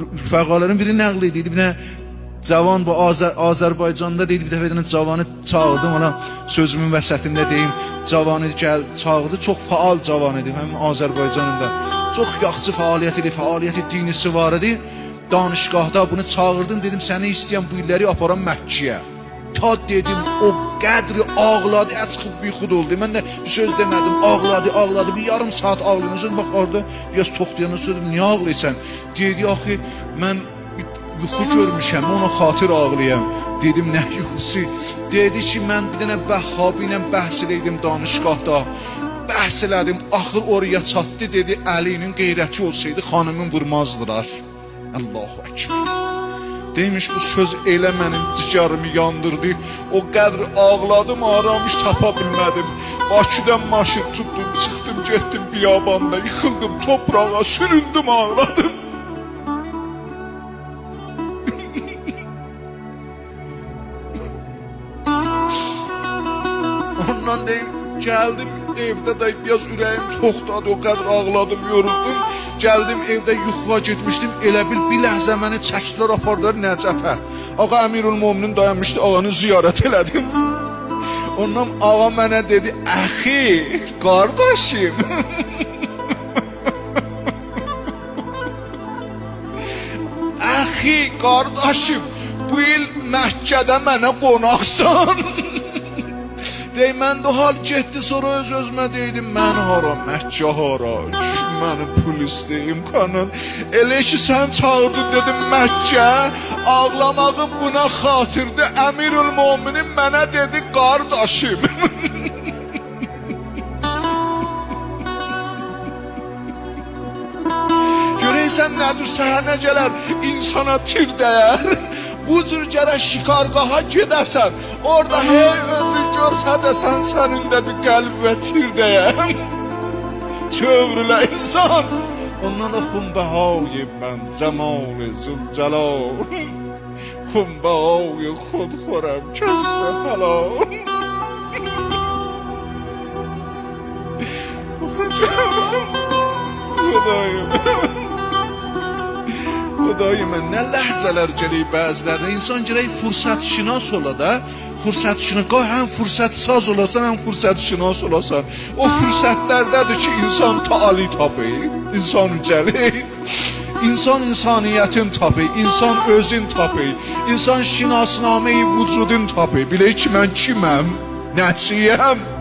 rüfəqaların biri nəql edirdi. Bir dənə cavan bu Azər Azərbaycanda deyildi bir dəfə dənə cavanı çağırdım ona sözümün vəsətində deyim. Cavanı gəl çağırdı. Çox faal cavan idi həmin Azərbaycanında. Çox yaxşı fəaliyyət idi, fəaliyyəti dinisi var idi. Danışqahda bunu çağırdım dedim səni istəyən bu illəri aparam Məkkəyə. Ta dedim o qədri ağladı, əskıb bixud oldu. Mən də bir söz demədim, ağladı, ağladı. Bir yarım saat ağlayırsan, bax orada biraz toxtayana söyledim, niyə ağlayırsan? Dedi, axı mən yuxu görmüşəm, ona xatir ağlayam. Dedim, nə yuxusu? Dedi ki, mən bir dənə Vəhhabi ilə bəhs edirdim danışqahda. Bəhs elədim, axır oraya çatdı, dedi, Əlinin qeyrəti olsaydı xanımın vurmazdılar. Allahu Ekber. Demiş bu söz elə mənim cigərimi yandırdı. O qədr ağladım, aramış tapa bilmədim. Bakıdan maşın tutdum, çıxdım, getdim biyabanda, yıxıldım toprağa, süründüm, ağladım. Ondan deyim, gəldim evdə də biraz ürəyim toxtadı, o qədər ağladım, yoruldum. Gəldim evdə yuxuya getmişdim, elə bil bir ləhzə məni çəkdilər, apardılar Nəcəfə. Ağa Əmirül Möminin dayanmışdı, ağanı ziyarət elədim. Ondan ağa mənə dedi, "Əxi, qardaşım." Əxi, qardaşım, bu il Məkkədə mənə qonaqsan. Dey mən də hal getdi sonra öz özümə deydim mən hara Məkkə hara Kim mənim pul istəyim qanan Elə ki sən çağırdın dedim Məkkə Ağlamağım buna xatirdir Əmirül Mominin mənə dedi qardaşım. Görəysən nədir səhənə gələr insana tir dəyər. Bu cür gərək şikargaha gedəsən. Orada hey Yoxsa desən sənin də bir qəlb və kirdəyəm Çövrülə insan Ondan da xunbəhayı mən Cəmal-i zülcəlal Xunbəhayı xudxorəm Kəsdə halal. Xudayım. Xudayım nə ləhzələr gəlib bəzilərinə İnsan gələk fürsət şinas ola da qoy həm fürsət saz olasan həm fürsət şinas olasan o fürsətlərdədir ki insan tali tapır insan gəlir İnsan insaniyyətin tapır, insan özün tapır, insan şinasnameyi vücudun tapır. Bilə ki mən kiməm, nəçiyəm.